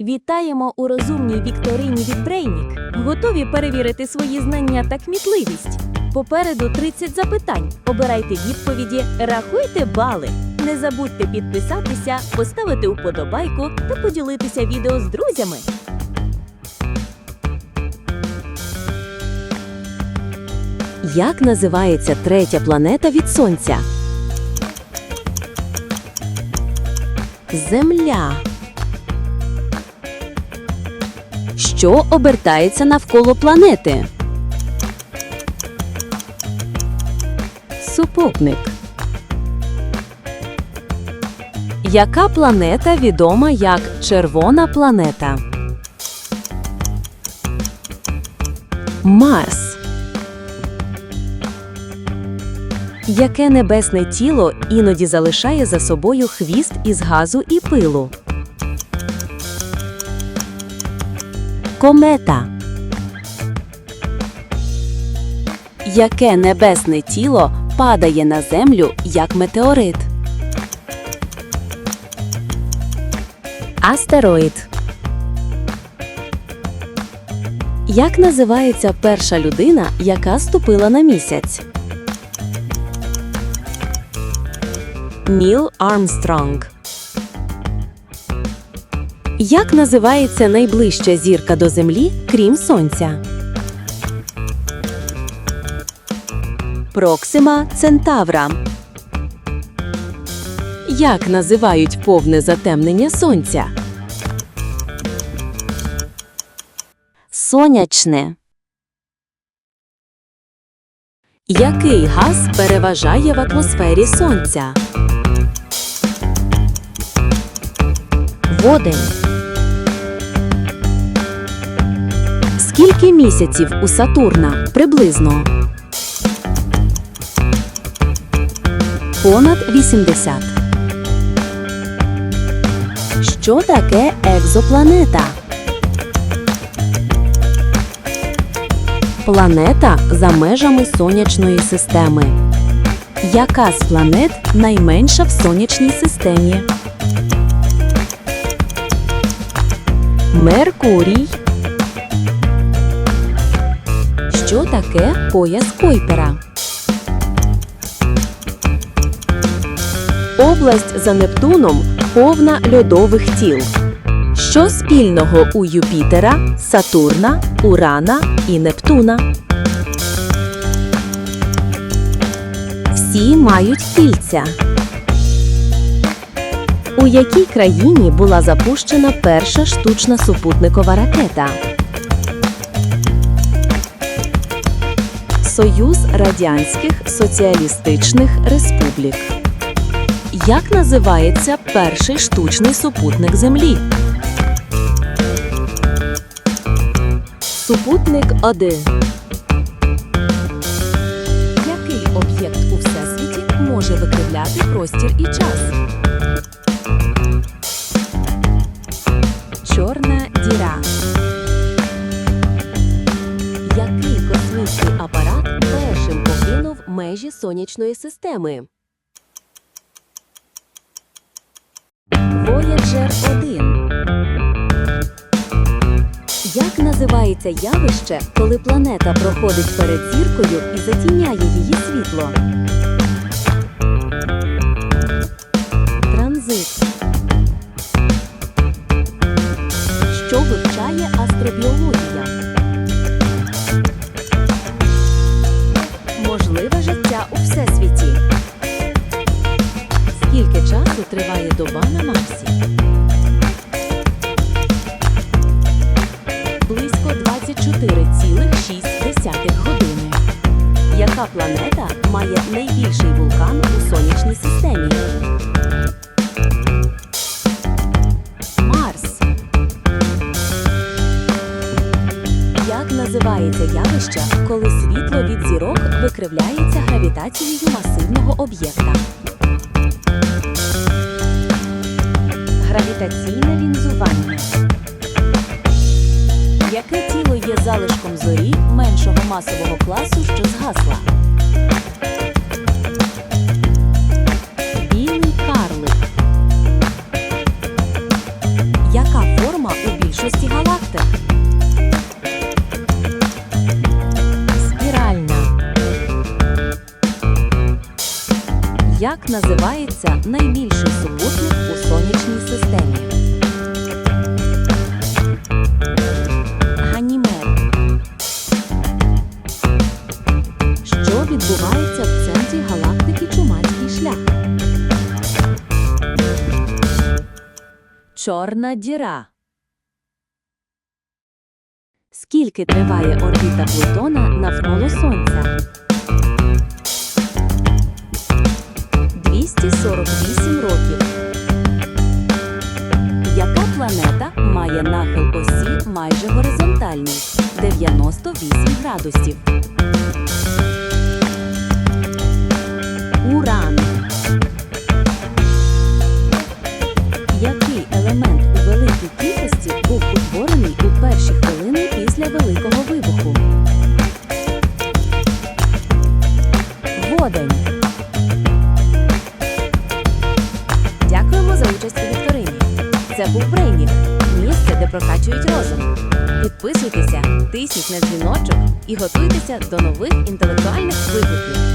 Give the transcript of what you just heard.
Вітаємо у розумній вікторині від Брейнік. Готові перевірити свої знання та кмітливість. Попереду 30 запитань. Обирайте відповіді, рахуйте бали. Не забудьте підписатися, поставити вподобайку та поділитися відео з друзями. Як називається третя планета від Сонця? Земля. Що обертається навколо планети? Супутник. Яка планета відома як червона планета? Марс. Яке небесне тіло іноді залишає за собою хвіст із газу і пилу? Комета. Яке небесне тіло падає на землю як метеорит? Астероїд. Як називається перша людина, яка ступила на місяць? Ніл Армстронг. Як називається найближча зірка до Землі, крім Сонця? Проксима Центавра. Як називають повне затемнення Сонця? Сонячне. Який газ переважає в атмосфері Сонця? Водень. Скільки місяців у Сатурна приблизно? Понад 80. Що таке екзопланета? Планета за межами сонячної системи. Яка з планет найменша в сонячній системі? Меркурій. Що таке пояс Койпера? Область за Нептуном повна льодових тіл. Що спільного у Юпітера, Сатурна, Урана і Нептуна? Всі мають кільця. У якій країні була запущена перша штучна супутникова ракета? Союз Радянських Соціалістичних Республік. Як називається перший штучний супутник Землі? Супутник 1. Який об'єкт у всесвіті може викривляти простір і час? Межі сонячної системи? Voyager 1. Як називається явище, коли планета проходить перед зіркою і затіняє її світло? Транзит. Що вивчає астробіологія? Часу триває доба на Марсі? Близько 24,6 години. Яка планета має найбільший вулкан у сонячній системі? Марс. Як називається явище, коли світло від зірок викривляється гравітацією масивного об'єкта? Гравітаційне лінзування. Яке тіло є залишком зорі меншого масового класу, що згасла? Називається найбільший супутник у сонячній системі? Ганімед. Що відбувається в центрі галактики Чумацький шлях? Чорна діра. Скільки триває орбіта Плутона навколо Сонця? 248 років. Яка планета має нахил осі майже горизонтальний 98 градусів? Уран. Який елемент у великій кількості був участь у вікторині. Це був Брейні місце, де прокачують розум. Підписуйтеся, тисніть на дзвіночок і готуйтеся до нових інтелектуальних вибухів.